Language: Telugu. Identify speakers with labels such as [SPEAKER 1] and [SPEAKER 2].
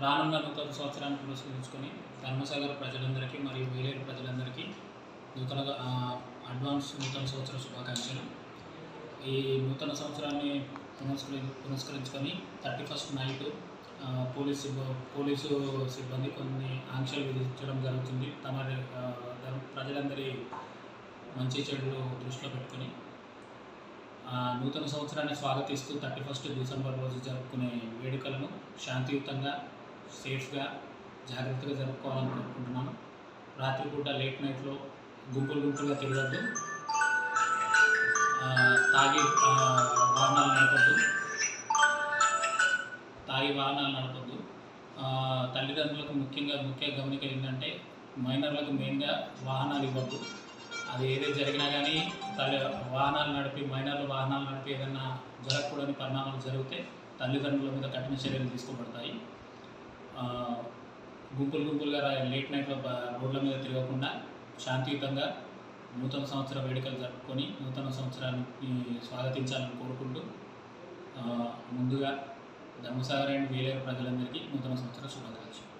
[SPEAKER 1] రానున్న నూతన సంవత్సరాన్ని పురస్కరించుకొని ధర్మసాగర్ ప్రజలందరికీ మరియు వేలేరు ప్రజలందరికీ నూతన అడ్వాన్స్ నూతన సంవత్సర శుభాకాంక్షలు. ఈ నూతన సంవత్సరాన్ని పునస్కరి పురస్కరించుకొని థర్టీ ఫస్ట్ నైట్ పోలీస్ సిబ్బ- పోలీసు సిబ్బంది కొన్ని ఆంక్షలు విధించడం జరుగుతుంది. తమ ప్రజలందరి మంచి చెడులు దృష్టిలో పెట్టుకొని నూతన సంవత్సరాన్ని స్వాగతిస్తూ థర్టీ ఫస్ట్ డిసెంబర్ రోజు జరుపుకునే వేడుకలను శాంతియుతంగా సేఫ్గా జాగ్రత్తగా జరుపుకోవాలని కోరుకుంటున్నాను. రాత్రిపూట లేట్ నైట్లో గుంపులు గుంపులుగా తిరగద్దు. తాగి వాహనాలు నడపద్దు. తాగి వాహనాలు నడపద్దు. తల్లిదండ్రులకు ముఖ్యంగా ముఖ్య గమనిక ఏంటంటే మైనర్లకు మెయిన్గా వాహనాలు ఇవ్వద్దు. అది ఏదే జరిగినా కానీ తల్లి వాహనాలు నడిపి మైనర్లు వాహనాలు నడిపి ఏదైనా జరగకూడని పరిణామాలు జరిగితే తల్లిదండ్రుల మీద కఠిన చర్యలు తీసుకోబడతాయి. గుంపులు గుంపులుగా లేట్ నైట్లో రోడ్ల మీద తిరగకుండా శాంతియుతంగా నూతన సంవత్సర వేడుకలు జరుపుకొని నూతన సంవత్సరాన్ని స్వాగతించాలని కోరుకుంటూ ముందుగా ధర్మసాగర్ అండ్ వేలేరు ప్రజలందరికీ నూతన సంవత్సర శుభాకాంక్షలు.